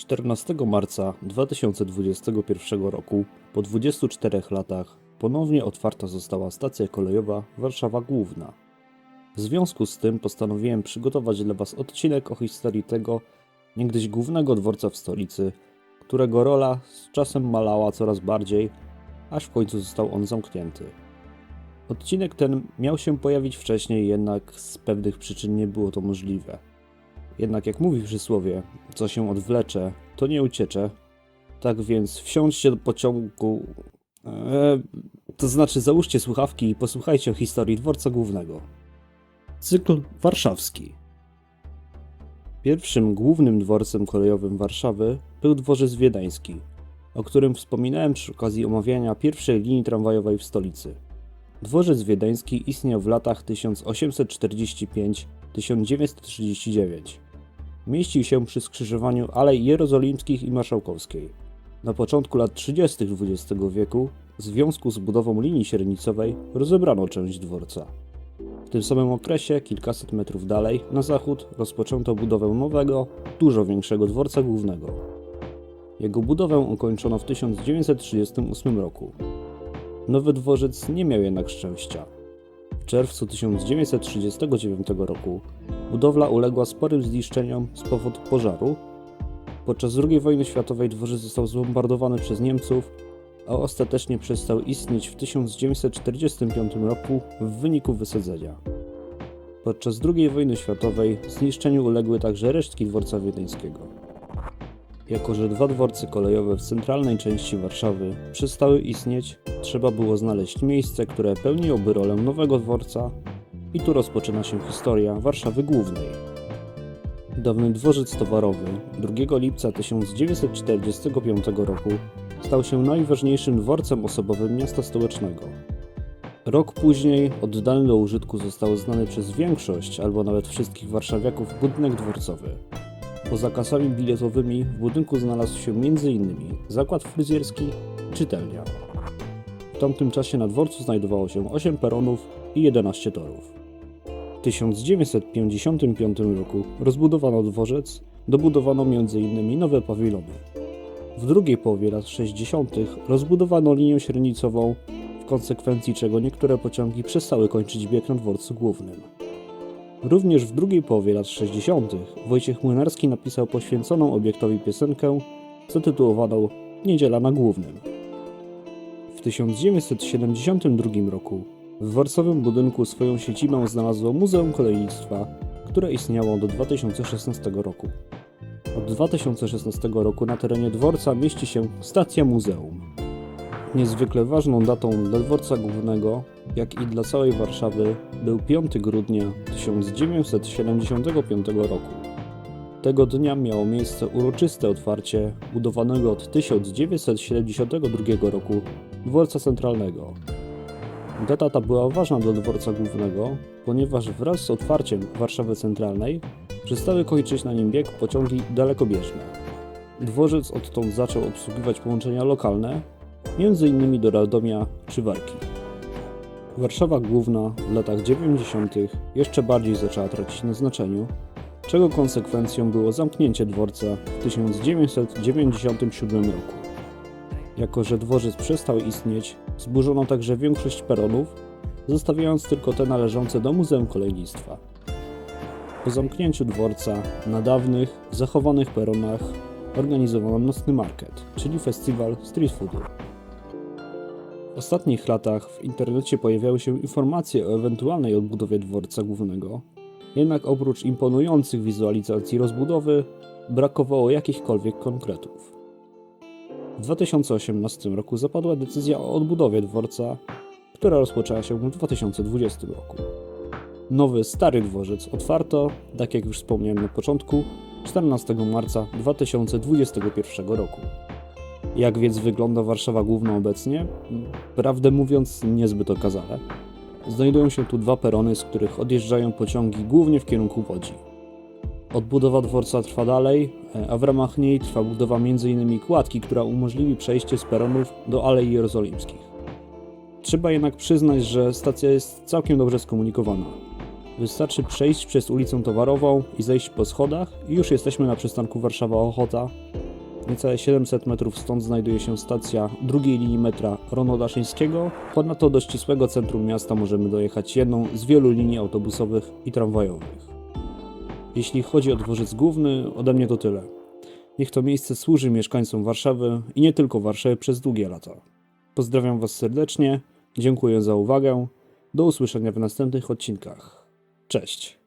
14 marca 2021 roku, po 24 latach, ponownie otwarta została stacja kolejowa Warszawa Główna. W związku z tym postanowiłem przygotować dla Was odcinek o historii tego niegdyś głównego dworca w stolicy, którego rola z czasem malała coraz bardziej, aż w końcu został on zamknięty. Odcinek ten miał się pojawić wcześniej, jednak z pewnych przyczyn nie było to możliwe. Jednak jak mówi przysłowie, co się odwlecze, to nie uciecze. Tak więc wsiądźcie do pociągu. E, to znaczy, załóżcie słuchawki i posłuchajcie o historii dworca głównego. Cykl warszawski. Pierwszym głównym dworcem kolejowym Warszawy był dworzec wiedeński, o którym wspominałem przy okazji omawiania pierwszej linii tramwajowej w stolicy. Dworzec wiedeński istniał w latach 1845-1939. Mieścił się przy skrzyżowaniu Alei Jerozolimskich i Marszałkowskiej. Na początku lat 30. XX wieku, w związku z budową linii średnicowej, rozebrano część dworca. W tym samym okresie, kilkaset metrów dalej, na zachód, rozpoczęto budowę nowego, dużo większego dworca głównego. Jego budowę ukończono w 1938 roku. Nowy dworzec nie miał jednak szczęścia. Czerwcu 1939 roku budowla uległa sporym zniszczeniom z powodu pożaru. Podczas II wojny światowej dworzec został zbombardowany przez Niemców, a ostatecznie przestał istnieć w 1945 roku w wyniku wysadzenia. Podczas II wojny światowej zniszczeniu uległy także resztki dworca wiedeńskiego. Jako, że dwa dworce kolejowe w centralnej części Warszawy przestały istnieć, trzeba było znaleźć miejsce, które pełniłoby rolę nowego dworca i tu rozpoczyna się historia Warszawy Głównej. Dawny dworzec towarowy 2 lipca 1945 roku stał się najważniejszym dworcem osobowym miasta stołecznego. Rok później oddany do użytku został znany przez większość albo nawet wszystkich warszawiaków budynek dworcowy. Poza kasami biletowymi w budynku znalazł się m.in. zakład fryzjerski czytelnia. W tamtym czasie na dworcu znajdowało się 8 peronów i 11 torów. W 1955 roku rozbudowano dworzec, dobudowano m.in. nowe pawilony. W drugiej połowie lat 60. rozbudowano linię średnicową, w konsekwencji czego niektóre pociągi przestały kończyć bieg na dworcu głównym. Również w drugiej połowie lat 60. Wojciech Młynarski napisał poświęconą obiektowi piosenkę zatytułowaną Niedziela na Głównym. W 1972 roku w warcowym budynku swoją siedzibę znalazło Muzeum Kolejnictwa, które istniało do 2016 roku. Od 2016 roku na terenie dworca mieści się stacja muzeum. Niezwykle ważną datą dla dworca głównego, jak i dla całej Warszawy, był 5 grudnia 1975 roku. Tego dnia miało miejsce uroczyste otwarcie budowanego od 1972 roku dworca centralnego. Data ta była ważna dla dworca głównego, ponieważ wraz z otwarciem Warszawy Centralnej przestały kończyć na nim bieg pociągi dalekobieżne. Dworzec odtąd zaczął obsługiwać połączenia lokalne, m.in. do Radomia czy Warki. Warszawa Główna w latach 90. jeszcze bardziej zaczęła tracić na znaczeniu, czego konsekwencją było zamknięcie dworca w 1997 roku. Jako, że dworzec przestał istnieć, zburzono także większość peronów, zostawiając tylko te należące do Muzeum Kolejnictwa. Po zamknięciu dworca na dawnych, zachowanych peronach organizowano nocny market, czyli festiwal street foodu. Ostatnich latach w internecie pojawiały się informacje o ewentualnej odbudowie dworca głównego, jednak oprócz imponujących wizualizacji rozbudowy, brakowało jakichkolwiek konkretów. W 2018 roku zapadła decyzja o odbudowie dworca, która rozpoczęła się w 2020 roku. Nowy, stary dworzec otwarto, tak jak już wspomniałem na początku, 14 marca 2021 roku. Jak więc wygląda Warszawa Główna obecnie? Prawdę mówiąc, niezbyt okazale. Znajdują się tu dwa perony, z których odjeżdżają pociągi głównie w kierunku Łodzi. Odbudowa dworca trwa dalej, a w ramach niej trwa budowa m.in. kładki, która umożliwi przejście z peronów do Alei Jerozolimskich. Trzeba jednak przyznać, że stacja jest całkiem dobrze skomunikowana. Wystarczy przejść przez ulicę Towarową i zejść po schodach i już jesteśmy na przystanku Warszawa Ochota, Niecałe 700 metrów stąd znajduje się stacja drugiej linii metra Ronu Daszyńskiego. Ponadto do ścisłego centrum miasta możemy dojechać jedną z wielu linii autobusowych i tramwajowych. Jeśli chodzi o dworzec główny, ode mnie to tyle. Niech to miejsce służy mieszkańcom Warszawy i nie tylko Warszawy przez długie lata. Pozdrawiam Was serdecznie, dziękuję za uwagę. Do usłyszenia w następnych odcinkach. Cześć.